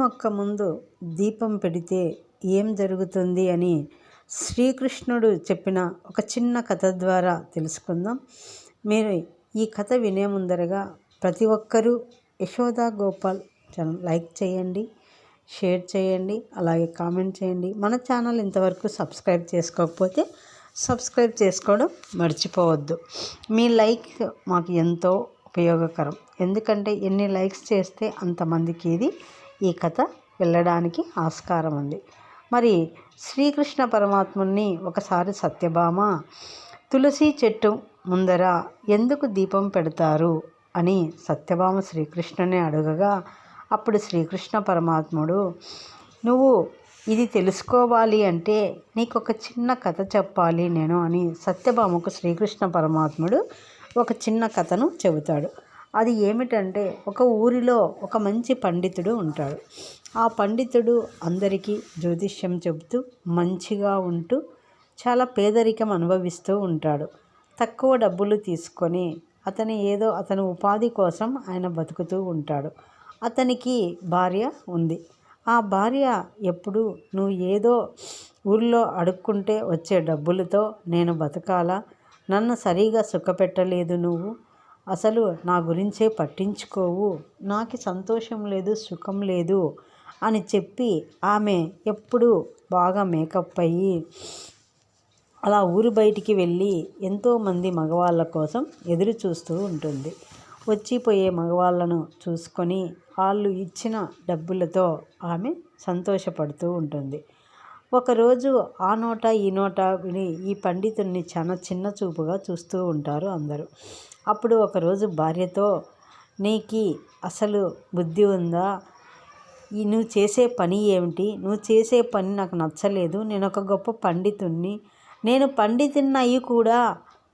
మొక్క ముందు దీపం పెడితే ఏం జరుగుతుంది అని శ్రీకృష్ణుడు చెప్పిన ఒక చిన్న కథ ద్వారా తెలుసుకుందాం. మీరు ఈ కథ వినే ముందరగా ప్రతి ఒక్కరూ యశోద గోపాల్ ఛానల్ లైక్ చేయండి షేర్ చేయండి అలాగే కామెంట్ చేయండి. మన ఛానల్ ఇంతవరకు సబ్స్క్రైబ్ చేసుకోకపోతే సబ్స్క్రైబ్ చేసుకోవడం మర్చిపోవద్దు. మీ లైక్ మాకు ఎంతో ఉపయోగకరం. ఎందుకంటే ఎన్ని లైక్స్ చేస్తే అంతమందికి ఇది ఈ కథ వెళ్ళడానికి ఆస్కారం ఉంది. మరి శ్రీకృష్ణ పరమాత్ముని ఒకసారి సత్యభామ తులసి చెట్టు ముందర ఎందుకు దీపం పెడతారు అని సత్యభామ శ్రీకృష్ణుని అడగగా అప్పుడు శ్రీకృష్ణ పరమాత్ముడు నువ్వు ఇది తెలుసుకోవాలి అంటే నీకు ఒక చిన్న కథ చెప్పాలి నేను అని సత్యభామకు శ్రీకృష్ణ పరమాత్ముడు ఒక చిన్న కథను చెబుతాడు. అది ఏమిటంటే ఒక ఊరిలో ఒక మంచి పండితుడు ఉంటాడు. ఆ పండితుడు అందరికీ జ్యోతిష్యం చెబుతూ మంచిగా ఉంటూ చాలా పేదరికం అనుభవిస్తూ ఉంటాడు. తక్కువ డబ్బులు తీసుకొని అతని ఏదో అతని ఉపాధి కోసం ఆయన బతుకుతూ ఉంటాడు. అతనికి భార్య ఉంది. ఆ భార్య ఎప్పుడు నువ్వు ఏదో ఊళ్ళో అడుక్కుంటే వచ్చే డబ్బులతో నేను బతకాలా? నన్ను సరిగా సుఖపెట్టలేదు నువ్వు. అసలు నా గురించే పట్టించుకోవు. నాకు సంతోషం లేదు సుఖం లేదు అని చెప్పి ఆమె ఎప్పుడు బాగా మేకప్ అయ్యి అలా ఊరు బయటికి వెళ్ళి ఎంతోమంది మగవాళ్ళ కోసం ఎదురు చూస్తూ ఉంటుంది. వచ్చిపోయే మగవాళ్ళను చూసుకొని వాళ్ళు ఇచ్చిన డబ్బులతో ఆమె సంతోషపడుతూ ఉంటుంది. ఒకరోజు ఆ నోట ఈ నోట విని ఈ పండితుడిని చాలా చిన్న చూపుగా చూస్తూ ఉంటారు అందరూ. అప్పుడు ఒకరోజు భార్యతో నీకు అసలు బుద్ధి ఉందా? ఈ నువ్వు చేసే పని ఏమిటి? నువ్వు చేసే పని నాకు నచ్చలేదు. నేను ఒక గొప్ప పండితుణ్ణి. నేను పండితున్ని అయ్యి కూడా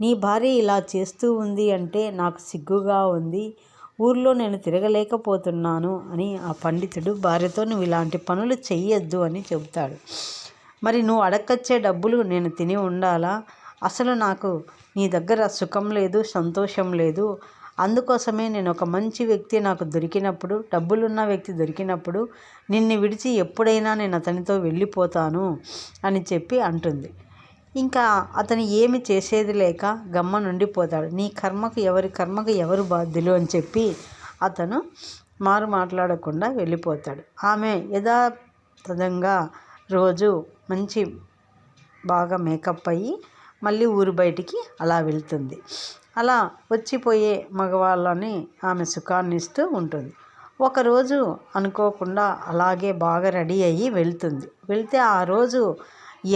నీ భార్య ఇలా చేస్తూ ఉంది అంటే నాకు సిగ్గుగా ఉంది. ఊర్లో నేను తిరగలేకపోతున్నాను అని ఆ పండితుడు భార్యతో నువ్వు ఇలాంటి పనులు చెయ్యొద్దు అని చెబుతాడు. మరి నువ్వు అడక్కొచ్చే డబ్బులు నేను తిని ఉండాలా? అసలు నాకు నీ దగ్గర సుఖం లేదు సంతోషం లేదు. అందుకోసమే నేను ఒక మంచి వ్యక్తి నాకు దొరికినప్పుడు డబ్బులున్న వ్యక్తి దొరికినప్పుడు నిన్ను విడిచి ఎప్పుడైనా నేను అతనితో వెళ్ళిపోతాను అని చెప్పి అంటుంది. ఇంకా అతను ఏమి చేసేది లేక గమ్మ నుండిపోతాడు నీ కర్మకు ఎవరి కర్మకు ఎవరు బాధ్యులు అని చెప్పి అతను మారు మాట్లాడకుండా వెళ్ళిపోతాడు. ఆమె యథాతథంగా రోజు మంచి బాగా మేకప్ అయ్యి మళ్ళీ ఊరు బయటికి అలా వెళ్తుంది. అలా వచ్చిపోయే మగవాళ్ళని ఆమె సుఖాన్ని ఇస్తూ ఉంటుంది. ఒకరోజు అనుకోకుండా అలాగే బాగా రెడీ అయ్యి వెళ్తుంది. వెళ్తే ఆ రోజు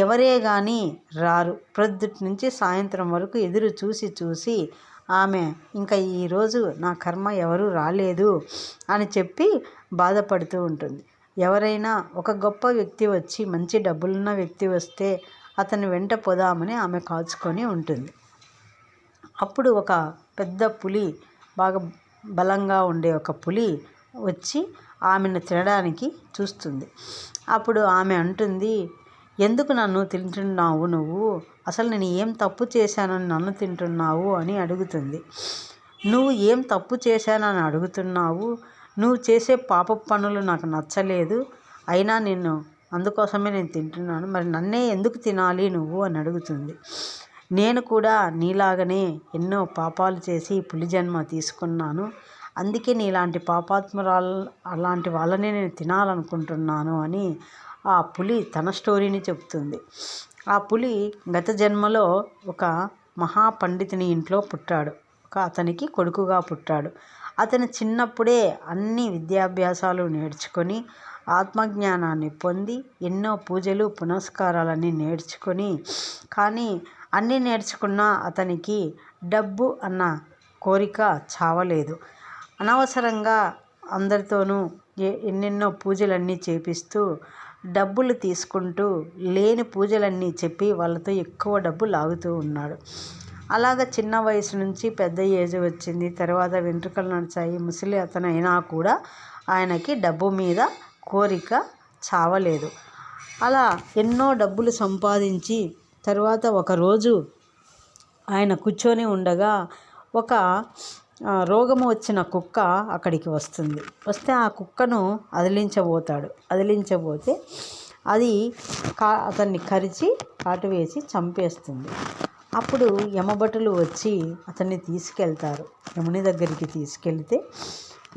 ఎవరే కానీ రారు. ప్రొద్దుటి నుంచి సాయంత్రం వరకు ఎదురు చూసి చూసి ఆమె ఇంకా ఈరోజు నా కర్మ ఎవరు రాలేదు అని చెప్పి బాధపడుతూ ఉంటుంది. ఎవరైనా ఒక గొప్ప వ్యక్తి వచ్చి మంచి డబ్బులున్న వ్యక్తి వస్తే అతని వెంట పోదామని ఆమె కాచుకొని ఉంటుంది. అప్పుడు ఒక పెద్ద పులి బాగా బలంగా ఉండే ఒక పులి వచ్చి ఆమెను తినడానికి చూస్తుంది. అప్పుడు ఆమె అంటుంది ఎందుకు నన్ను తింటున్నావు నువ్వు? అసలు నేను ఏం తప్పు చేశానని నన్ను తింటున్నావు? అని అడుగుతుంది. నువ్వు ఏం తప్పు చేశానని అడుగుతున్నావు? నువ్వు చేసే పాప పనులు నాకు నచ్చలేదు. అయినా నిన్ను అందుకోసమే నేను తింటున్నాను. మరి నన్నే ఎందుకు తినాలి నువ్వు అని అడుగుతుంది. నేను కూడా నీలాగనే ఎన్నో పాపాలు చేసి పులి జన్మ తీసుకున్నాను. అందుకే నీలాంటి పాపాత్మరాలు అలాంటి వాళ్ళనే నేను తినాలనుకుంటున్నాను అని ఆ పులి తన స్టోరీని చెప్తుంది. ఆ పులి గత జన్మలో ఒక మహాపండితుని ఇంట్లో పుట్టాడు. ఒక అతనికి కొడుకుగా పుట్టాడు. అతను చిన్నప్పుడే అన్ని విద్యాభ్యాసాలు నేర్చుకొని ఆత్మజ్ఞానాన్ని పొంది ఎన్నో పూజలు పునస్కారాలన్నీ నేర్చుకొని కానీ అన్నీ నేర్చుకున్న అతనికి డబ్బు అన్న కోరిక చావలేదు. అనవసరంగా అందరితోనూ ఎన్నెన్నో పూజలన్నీ చేపిస్తూ డబ్బులు తీసుకుంటూ లేని పూజలన్నీ చెప్పి వాళ్ళతో ఎక్కువ డబ్బు లాగుతూ ఉన్నాడు. అలాగ చిన్న వయసు నుంచి పెద్ద ఏజ్ వచ్చింది. తర్వాత వెంట్రుకలు నడిచాయి. ముసలి అతనైనా కూడా ఆయనకి డబ్బు మీద కోరిక చావలేదు. అలా ఎన్నో డబ్బులు సంపాదించి తర్వాత ఒకరోజు ఆయన కూర్చొని ఉండగా ఒక రోగము వచ్చిన కుక్క అక్కడికి వస్తుంది. వస్తే ఆ కుక్కను అదిలించబోతాడు. అదిలించబోతే అది కా అతన్ని కరిచి కాటు వేసి చంపేస్తుంది. అప్పుడు యమభటులు వచ్చి అతన్ని తీసుకెళ్తారు. యముని దగ్గరికి తీసుకెళ్తే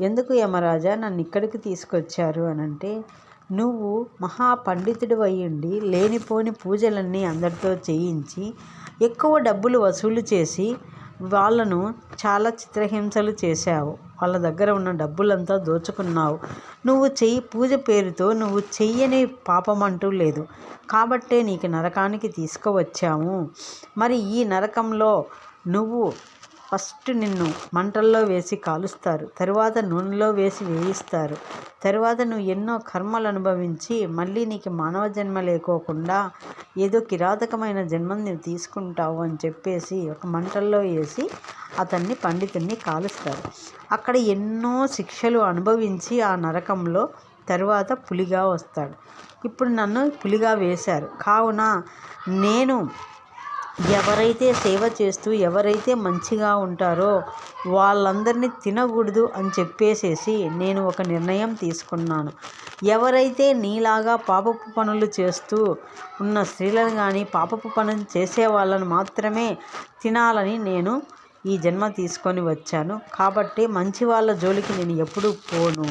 ఎందుకు యమరాజా నన్ను ఇక్కడికి తీసుకొచ్చారు అని అంటే నువ్వు మహాపండితుడు అయ్యుండి లేనిపోని పూజలన్నీ అందరితో చేయించి ఎక్కువ డబ్బులు వసూలు చేసి వాళ్ళను చాలా చిత్రహింసలు చేశావు. వాళ్ళ దగ్గర ఉన్న డబ్బులంతా దోచుకున్నావు. నువ్వు చెయ్యి పూజ పేరుతో నువ్వు చెయ్యని పాపం అంటూ లేదు. కాబట్టే నీకు నరకానికి తీసుకువచ్చాము. మరి ఈ నరకంలో నువ్వు ఫస్ట్ నిన్ను మంటల్లో వేసి కాలుస్తారు. తరువాత నూనెలో వేసి వేయిస్తారు. తరువాత నువ్వు ఎన్నో కర్మలు అనుభవించి మళ్ళీ నీకు మానవ జన్మ లేకోకుండా ఏదో కిరాతకమైన జన్మను నువ్వు తీసుకుంటావు అని చెప్పేసి ఒక మంటల్లో వేసి అతన్ని పండితుడిని కాలుస్తారు. అక్కడ ఎన్నో శిక్షలు అనుభవించి ఆ నరకంలో తరువాత పులిగా వస్తాడు. ఇప్పుడు నన్ను పులిగా వేశారు. కావున నేను ఎవరైతే సేవ చేస్తూ ఎవరైతే మంచిగా ఉంటారో వాళ్ళందరినీ తినకూడదు అని చెప్పేసేసి నేను ఒక నిర్ణయం తీసుకున్నాను. ఎవరైతే నీలాగా పాపపు పనులు చేస్తూ ఉన్న స్త్రీలను కానీ పాపపు పనులు చేసే వాళ్ళని మాత్రమే తినాలని నేను ఈ జన్మ తీసుకొని వచ్చాను. కాబట్టి మంచి వాళ్ళ జోలికి నేను ఎప్పుడూ పోను.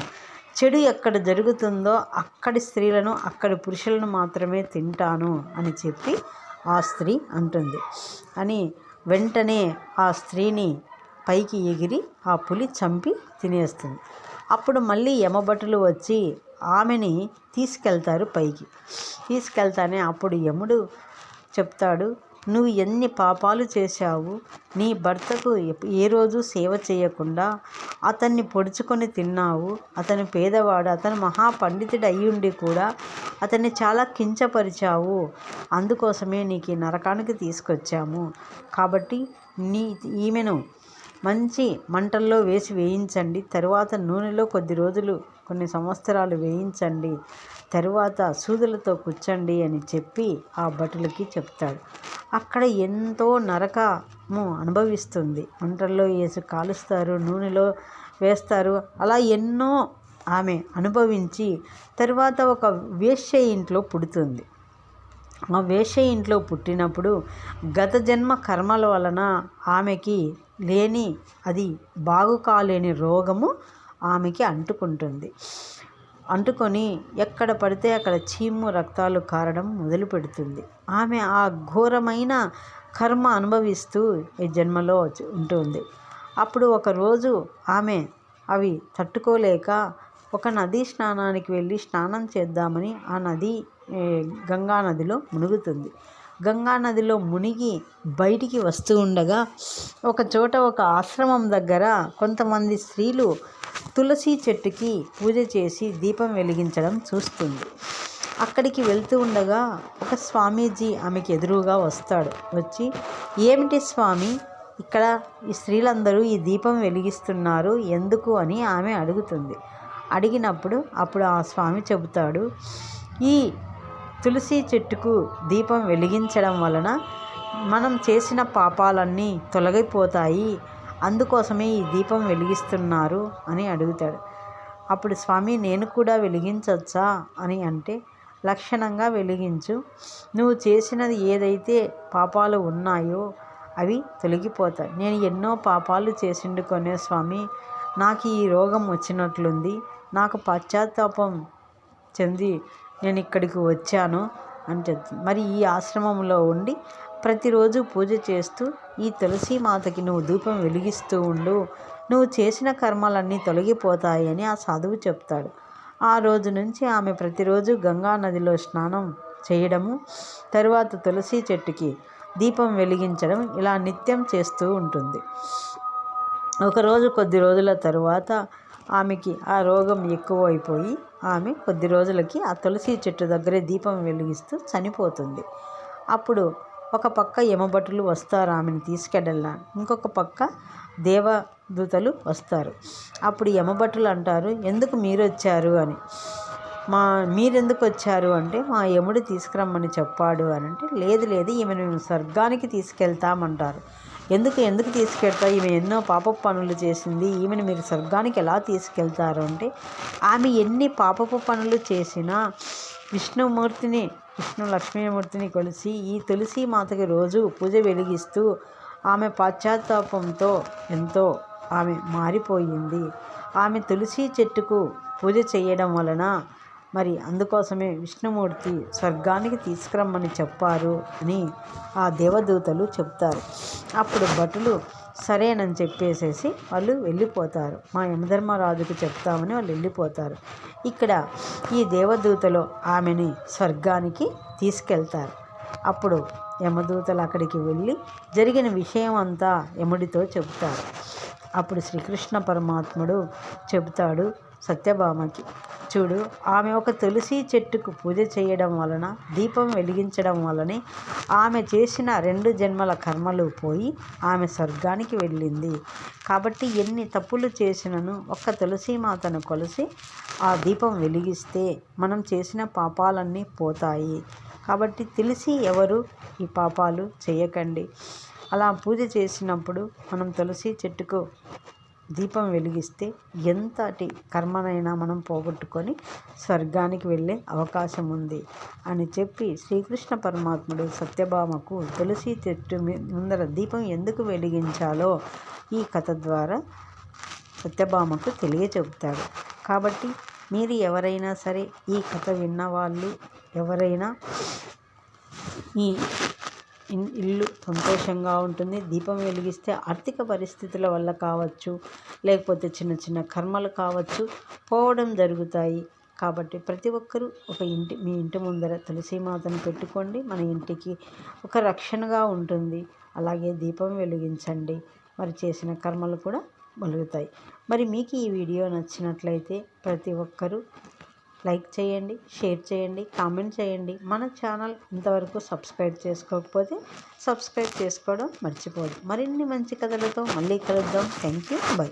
చెడు ఎక్కడ జరుగుతుందో అక్కడి స్త్రీలను అక్కడి పురుషులను మాత్రమే తింటాను అని చెప్పి ఆ స్త్రీ అంటుంది. అని వెంటనే ఆ స్త్రీని పైకి ఎగిరి ఆ పులి చంపి తినేస్తుంది. అప్పుడు మళ్ళీ యమభటులు వచ్చి ఆమెని తీసుకెళ్తారు పైకి. తీసుకెళ్తానే అప్పుడు యముడు చెప్తాడు నువ్వు ఎన్ని పాపాలు చేశావు నీ భర్తకు ఏ రోజు సేవ చేయకుండా అతన్ని పొడుచుకొని తిన్నావు అతను పేదవాడు అతను మహాపండితుడు అయ్యుండి కూడా అతన్ని చాలా కించపరిచావు. అందుకోసమే నీకు ఈ నరకానికి తీసుకొచ్చాము. కాబట్టి నీ ఈమెను మంచి మంటల్లో వేసి వేయించండి. తరువాత నూనెలో కొద్ది రోజులు కొన్ని సంవత్సరాలు వేయించండి. తరువాత సూదులతో కూర్చండి అని చెప్పి ఆ భటులకి చెప్తాడు. అక్కడ ఎంతో నరకము అనుభవిస్తుంది. మంటల్లో వేసి కాలుస్తారు నూనెలో వేస్తారు. అలా ఎన్నో ఆమె అనుభవించి తరువాత ఒక వేశ్య ఇంట్లో పుడుతుంది. ఆ వేశ్య ఇంట్లో పుట్టినప్పుడు గత జన్మ కర్మల వలన ఆమెకి లేని అది బాగు కాలేని రోగము ఆమెకి అంటుకుంటుంది. అంటుకొని ఎక్కడ పడితే అక్కడ చీము రక్తాలు కారడం మొదలు పెడుతుంది. ఆమె ఆ ఘోరమైన కర్మ అనుభవిస్తూ ఈ జన్మలో ఉంటుంది. అప్పుడు ఒకరోజు ఆమె అవి తట్టుకోలేక ఒక నదీ స్నానానికి వెళ్ళి స్నానం చేద్దామని ఆ నది గంగా నదిలో మునుగుతుంది. గంగా నదిలో మునిగి బయటికి వస్తూ ఉండగా ఒక చోట ఒక ఆశ్రమం దగ్గర కొంతమంది స్త్రీలు తులసి చెట్టుకి పూజ చేసి దీపం వెలిగించడం చూస్తుంది. అక్కడికి వెళ్తూ ఉండగా ఒక స్వామీజీ ఆమెకి ఎదురుగా వస్తాడు. వచ్చి ఏమిటి స్వామి? ఇక్కడ ఈ స్త్రీలందరూ ఈ దీపం వెలిగిస్తున్నారు ఎందుకు? అని ఆమె అడుగుతుంది. అడిగినప్పుడు అప్పుడు ఆ స్వామి చెబుతాడు ఈ తులసి చెట్టుకు దీపం వెలిగించడం వలన మనం చేసిన పాపాలన్నీ తొలగిపోతాయి. అందుకోసమే ఈ దీపం వెలిగిస్తున్నారు అని అడుగుతాడు. అప్పుడు స్వామి నేను కూడా వెలిగించవచ్చా అని అంటే లక్షణంగా వెలిగించు. నువ్వు చేసినది ఏదైతే పాపాలు ఉన్నాయో అవి తొలగిపోతాయి. నేను ఎన్నో పాపాలు చేసిండుకొనే స్వామి నాకు ఈ రోగం వచ్చినట్లుంది. నాకు పశ్చాత్తాపం చెంది నేను ఇక్కడికి వచ్చాను అని చెప్తుంది. మరి ఈ ఆశ్రమంలో ఉండి ప్రతిరోజు పూజ చేస్తూ ఈ తులసి మాతకి నువ్వు ధూపం వెలిగిస్తూ ఉండు నువ్వు చేసిన కర్మలన్నీ తొలగిపోతాయి అని ఆ సాధువు చెప్తాడు. ఆ రోజు నుంచి ఆమె ప్రతిరోజు గంగా నదిలో స్నానం చేయడము తరువాత తులసి చెట్టుకి దీపం వెలిగించడం ఇలా నిత్యం చేస్తూ ఉంటుంది. ఒకరోజు కొద్ది రోజుల తరువాత ఆమెకి ఆ రోగం ఎక్కువైపోయి ఆమె కొద్ది రోజులకి ఆ తులసి చెట్టు దగ్గరే దీపం వెలిగిస్తూ చనిపోతుంది. అప్పుడు ఒక పక్క యమభటులు వస్తారు ఆమెను తీసుకెళ్ళాలని ఇంకొక పక్క దేవదూతలు వస్తారు. అప్పుడు యమభటులు అంటారు ఎందుకు మీరు వచ్చారు అని. మా మీరెందుకు వచ్చారు? అంటే మా యముడు తీసుకురమ్మని చెప్పాడు అని అంటే లేదు లేదు ఈమెను మేము స్వర్గానికి తీసుకెళ్తామంటారు. ఎందుకు ఎందుకు తీసుకెళ్తారు ఈమె ఎన్నో పాపపు పనులు చేసింది. ఈమెను మీరు స్వర్గానికి ఎలా తీసుకెళ్తారు? అంటే ఆమె ఎన్ని పాపపు పనులు చేసినా విష్ణుమూర్తిని విష్ణు లక్ష్మీమూర్తిని కొలిసి ఈ తులసి మాతకి రోజు పూజ వెలిగిస్తూ ఆమె పాశ్చాత్తాపంతో ఎంతో ఆమె మారిపోయింది. ఆమె తులసి చెట్టుకు పూజ చేయడం వలన మరి అందుకోసమే విష్ణుమూర్తి స్వర్గానికి తీసుకురమ్మని చెప్పారు అని ఆ దేవదూతలు చెప్తారు అప్పుడు భటులు సరేనని చెప్పేసేసి వాళ్ళు వెళ్ళిపోతారు. మా యమధర్మరాజుకు చెప్తామని వాళ్ళు వెళ్ళిపోతారు. ఇక్కడ ఈ దేవదూతలు ఆమెని స్వర్గానికి తీసుకెళ్తారు. అప్పుడు యమదూతలు అక్కడికి వెళ్ళి జరిగిన విషయం అంతా యముడితో చెబుతారు. అప్పుడు శ్రీకృష్ణ పరమాత్ముడు చెబుతాడు సత్యభామకి. చూడు ఆమె ఒక తులసి చెట్టుకు పూజ చేయడం వలన దీపం వెలిగించడం వలనే ఆమె చేసిన రెండు జన్మల కర్మలు పోయి ఆమె స్వర్గానికి వెళ్ళింది. కాబట్టి ఎన్ని తప్పులు చేసినను ఒక్క తులసి మాతను కొలిసి ఆ దీపం వెలిగిస్తే మనం చేసిన పాపాలన్నీ పోతాయి. కాబట్టి తెలిసి ఎవరు? ఈ పాపాలు చేయకండి. అలా పూజ చేసినప్పుడు మనం తులసి చెట్టుకు దీపం వెలిగిస్తే ఎంతటి కర్మనైనా మనం పోగొట్టుకొని స్వర్గానికి వెళ్ళే అవకాశం ఉంది అని చెప్పి శ్రీకృష్ణ పరమాత్ముడు సత్యభామకు తులసి చెట్టు ముందర దీపం ఎందుకు వెలిగించాలో ఈ కథ ద్వారా సత్యభామకు తెలియచెబుతాడు. కాబట్టి మీరు ఎవరైనా సరే ఈ కథ విన్న వాళ్ళు ఎవరైనా ఈ ఇల్లు సంతోషంగా ఉంటుంది. దీపం వెలిగిస్తే ఆర్థిక పరిస్థితుల వల్ల కావచ్చు లేకపోతే చిన్న చిన్న కర్మలు కావచ్చు పోవడం జరుగుతాయి. కాబట్టి ప్రతి ఒక్కరూ ఒక ఇంటి మీ ఇంటి ముందర తులసి మాతను పెట్టుకోండి. మన ఇంటికి ఒక రక్షణగా ఉంటుంది. అలాగే దీపం వెలిగించండి. మరి చేసిన కర్మలు కూడా మొలుగుతాయి. మరి మీకు ఈ వీడియో నచ్చినట్లయితే ప్రతి ఒక్కరూ లైక్ చేయండి షేర్ చేయండి కామెంట్ చేయండి. మన ఛానల్ ఇంతవరకు సబ్స్క్రైబ్ చేసుకోకపోతే సబ్స్క్రైబ్ చేసుకోవడం మర్చిపోదు మరిన్ని మంచి కథలతో మళ్ళీ కలుద్దాం. Thank you bye.